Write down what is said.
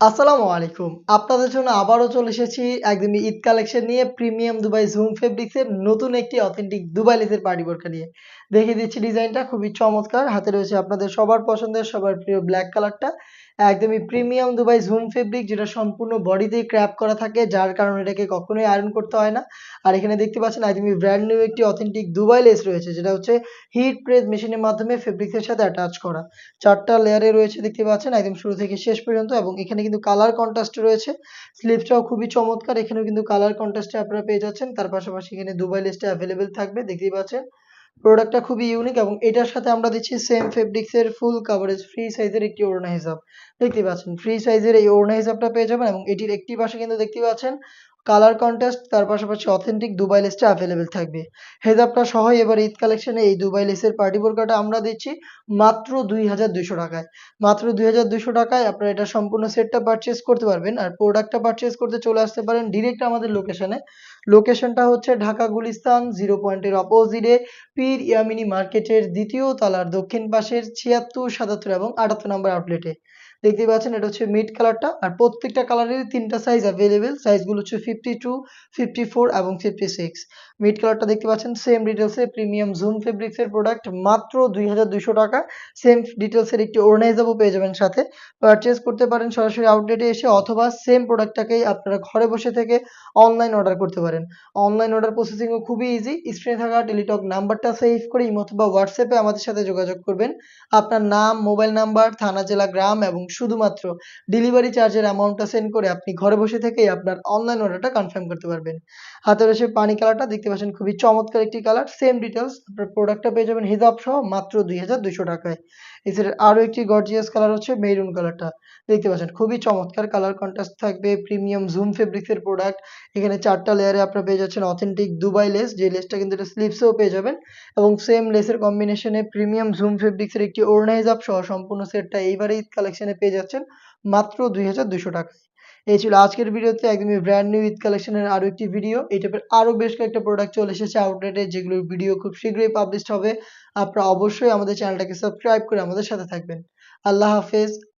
আসসালামু আলাইকুম। আপনাদের জন্য আবারও চলে এসেছি একদিন ঈদ কালেকশন নিয়ে প্রিমিয়াম দুবাই জুম ফেব্রিক্স এর নতুন একটি অথেন্টিক দুবাই লেসের পার্টি বোরকা নিয়ে। দেখিয়ে দিচ্ছি ডিজাইনটা খুবই চমৎকার। হাতে রয়েছে আপনাদের সবার পছন্দের, সবার প্রিয় ব্ল্যাক কালারটা। একদমই প্রিমিয়াম দুবাই জুম ফেব্রিক যেটা সম্পূর্ণ বডিতেই ক্র্যাপ করা থাকে, যার কারণে এটাকে কখনোই আয়রন করতে হয় না। আর এখানে দেখতে পাচ্ছেন একদমই ব্র্যান্ড নিউ একটি অথেন্টিক দুবাই লেস রয়েছে, যেটা হচ্ছে হিট প্রেস মেশিনের মাধ্যমে ফেব্রিক্স এর সাথে অ্যাটাচ করা। ৪ টা লেয়ারে রয়েছে দেখতে পাচ্ছেন, একদম শুরু থেকে শেষ পর্যন্ত, এবং এখানে কিন্তু কালার কন্ট্রাস্ট রয়েছে। স্লিভসটাও খুবই চমৎকার। এখানেও কিন্তু কালার কন্ট্রাস্টে আপনারা পেয়ে যাচ্ছেন। তার পাশাপাশি এখানে দুবাই লেসটা এভেইলেবল থাকবে, দেখতেই পাচ্ছেন। প্রোডাক্টটা খুবই ইউনিক এবং এটার সাথে আমরা দিচ্ছি সেম ফেব্রিক্স এর ফুল কাভারেজ ফ্রি সাইজের একটি ওড়না হিসাব। দেখতে পাচ্ছেন ফ্রি সাইজের এই ওড়না হিসাবটা পেয়ে যাবেন এবং এটির একটি পাশে কিন্তু দেখতে পাচ্ছেন কালার কন্ট্রাস্ট তার পাশাপাশি অথেন্টিক দুবাই লেসটা অ্যাভেলেবেল থাকবে। হেজাবটা সহই এবার ঈদ কালেকশনে এই দুবাই লেসের পার্টি বোরকাটা আমরা দিচ্ছি মাত্র ২২০০ টাকায়। মাত্র ২২০০ টাকায় আপনারা এটা সম্পূর্ণ সেটটা পারচেজ করতে পারবেন। আর প্রোডাক্টটা পারচেজ করতে চলে আসতে পারেন ডিরেক্ট আমাদের লোকেশনে। লোকেশনটা হচ্ছে ঢাকা গুলিস্তান জিরো পয়েন্টের অপোজিটে পীর ইয়ামিনী মার্কেটের দ্বিতীয় তলার দক্ষিণ পাশের ৭৬, ৭৭ এবং ৭৮ নম্বর আউটলেটে। দেখতেই পাচ্ছেন এটা হচ্ছে মিড কালারটা আর প্রত্যেকটা কালারেরই ৩ টা সাইজ এভেইলেবল। সাইজগুলো হচ্ছে 52, 54 এবং 56 মিড কালারটা দেখতে পাচ্ছেন সেম ডিটেইলসে প্রিমিয়াম জুম ফেব্রিক্স এর প্রোডাক্ট মাত্র ২২০০ টাকা। সেম ডিটেইলস এর একটি হিজাবও পেয়ে যাবেন সাথে। পারচেজ করতে পারেন সরাসরি আউটলেটে এসে অথবা সেম প্রোডাক্টটাকেই আপনারা ঘরে বসে থেকে অনলাইন অর্ডার করতে পারেন। অনলাইন অর্ডার প্রসেসিং ও খুবই ইজি। স্ক্রিনে থাকা টেলিটক নাম্বারটা সেভ করে ইমো অথবা হোয়াটসঅ্যাপে আমাদের সাথে যোগাযোগ করবেন। আপনার নাম, মোবাইল নাম্বার, থানা, জেলা, গ্রাম এবং শুধুমাত্র ডেলিভারি চার্জের অ্যামাউন্টটা সেন্ড করে আপনি ঘরে বসে থেকেই আপনার অনলাইন অর্ডারটা কনফার্ম করতে পারবেন। হাতে রয়েছে পানি কালারটা দেখতে পাচ্ছেন খুবই চমৎকার একটি কালার। সেম ডিটেইলস আপনার প্রোডাক্টটা পেয়ে যাবেন হিজাব সহ মাত্র ২২০০ টাকায়। এছাড়া সেটের আরও একটি গর্জিয়াস কালার হচ্ছে মেরুন কালারটা। দেখতে পাচ্ছেন খুবই চমৎকার কালার কন্ট্রাস্ট থাকবে প্রিমিয়াম জুম ফেব্রিক্স এর প্রোডাক্ট। এখানে ৪ টা লেয়ারে আপনারা পেয়ে যাচ্ছেন অথেন্টিক দুবাই লেস যে লেসটা কিন্তু এটা স্লিভসেও পেয়ে যাবেন এবং সেম লেসের কম্বিনেশনে প্রিমিয়াম জুম ফেব্রিক্স এর একটি ওড়না হিজাব সহ সম্পূর্ণ সেটটা এইবারে ঈদ কালেকশনে পেয়ে যাচ্ছেন মাত্র ২২০০ টাকায়। এই ছিল আজকের ভিডিওতে, একদমই ব্র্যান্ড নিউ ঈদ কালেকশনের আরও একটি ভিডিও। এই টাইপের আরও বেশ কয়েকটা প্রোডাক্ট চলে এসেছে আউটলেটে যেগুলোর ভিডিও খুব শীঘ্রই পাবলিশ হবে। আপনারা অবশ্যই আমাদের চ্যানেলটাকে সাবস্ক্রাইব করে আমাদের সাথে থাকবেন। আল্লাহ হাফেজ।